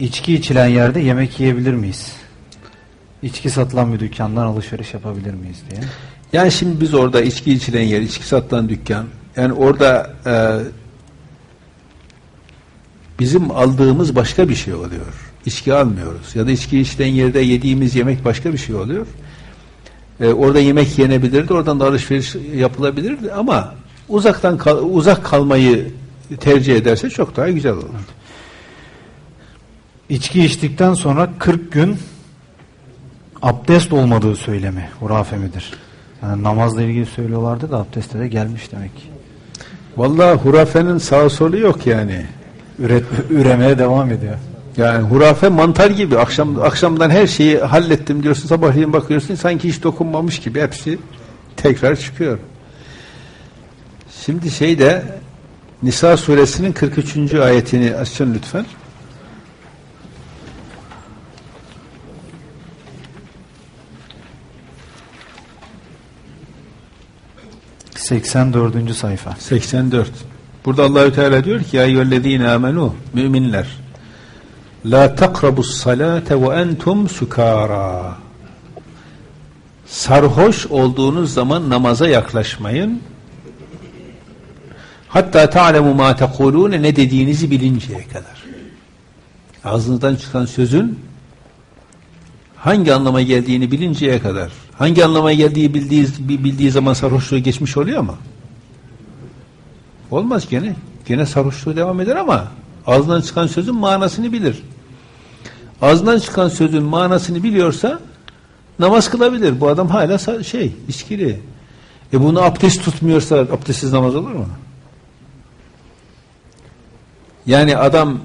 içki içilen yerde yemek yiyebilir miyiz? İçki satılan bir dükkandan alışveriş yapabilir miyiz diye. Yani şimdi biz orada içki içilen yer, içki satılan dükkan, yani orada e, bizim aldığımız başka bir şey oluyor. İçki almıyoruz. Ya da içki içilen yerde yediğimiz yemek başka bir şey oluyor. E, orada yemek yenebilirdi, oradan da alışveriş yapılabilirdi ama uzaktan kal- uzak kalmayı tercih ederse çok daha güzel olur. İçki içtikten sonra 40 gün abdest olmadığı söylemi hurafe midir? Yani namazla ilgili söylüyorlardı da abdeste de gelmiş demek ki. Vallahi hurafenin sağ solu yok yani. Üret, üremeye devam ediyor. Yani hurafe mantar gibi akşam akşamdan her şeyi hallettim diyorsun sabahleyin bakıyorsun sanki hiç dokunmamış gibi hepsi tekrar çıkıyor. Şimdi şeyde Nisa suresinin 43. ayetini açın lütfen. 84. sayfa. 84. Burada Allahü Teala diyor ki ya eyyühellezine amenu müminler la takrabus salate ve entum sukara sarhoş olduğunuz zaman namaza yaklaşmayın hatta ta'lemu ma tekulune ne dediğinizi bilinceye kadar ağzınızdan çıkan sözün hangi anlama geldiğini bilinceye kadar hangi anlama geldiği bildiği, bildiği zaman sarhoşluğu geçmiş oluyor ama Olmaz gene. Gene sarhoşluğu devam eder ama ağzından çıkan sözün manasını bilir. Ağzından çıkan sözün manasını biliyorsa namaz kılabilir. Bu adam hala şey, içkili. E bunu abdest tutmuyorsa abdestsiz namaz olur mu? Yani adam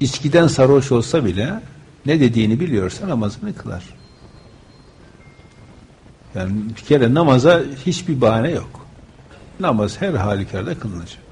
içkiden sarhoş olsa bile ne dediğini biliyorsa namazını kılar. Yani bir kere namaza hiçbir bahane yok. Namaz her halükarda kılınacak.